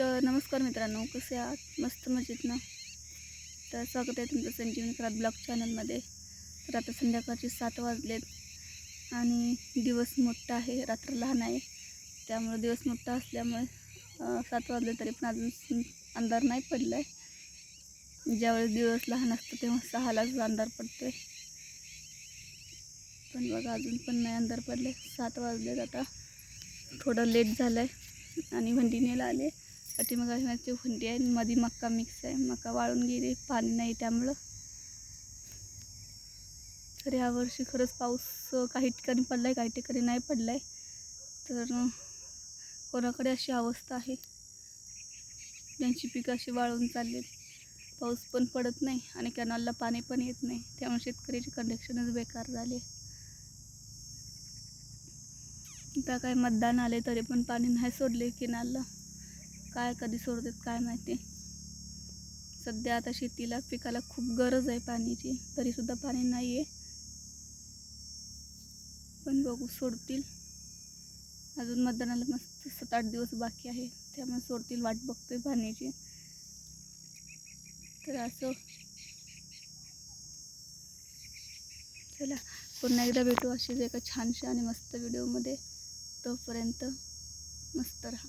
तर नमस्कार मित्रांनो कसे आहात? मस्त मजेत ना? तर स्वागत आहे तुमचं संजीवनी खरात ब्लॉग चॅनलमध्ये. तर आता संध्याकाळचे सात वाजलेत आणि दिवस मोठा आहे रात्र लहान आहे. त्यामुळे दिवस मोठा असल्यामुळे सात वाजले तरी पण अजून अंधार नाही पडला आहे ज्यावेळेस दिवस लहान असतो तेव्हा सहालाच अंधार पडतो आहे पण बघा अजून पण नाही अंधार पडले. सात वाजलेत आता. थोडं लेट झालं आहे आणि भंडी आले. आले पाठीमागाची हुंडी आहे मध्ये मक्का मिक्स आहे. मका वाळून गेली पाणी नाही त्यामुळं. तर यावर्षी खरंच पाऊस काही ठिकाणी पडला आहे काही ठिकाणी नाही पडला आहे तर कोणाकडे अशी अवस्था आहे? ज्यांची पिकं अशी वाळून चालली पाऊस पण पडत नाही आणि कॅनॉलला पाणी पण येत नाही. त्यामुळे शेतकऱ्याची कंडिशनच बेकार झाली आहे. आता काय मतदान आले तरी पण पाणी नाही सोडले किनारला काय कधी सोडतात काय माहिती? सध्या आता शेतीला पिकाला खूप गरज आहे पाण्याची. तरीसुद्धा पाणी नाही आहे पण बघू सोडतील. अजून मतदानाला मस्त सात आठ दिवस बाकी आहे. त्यामुळे सोडतील वाट बघतोय पाण्याची. तर असं. चला पुन्हा एकदा भेटू अशीच एका छानशा आणि मस्त व्हिडिओमध्ये. तोपर्यंत मस्त राहा.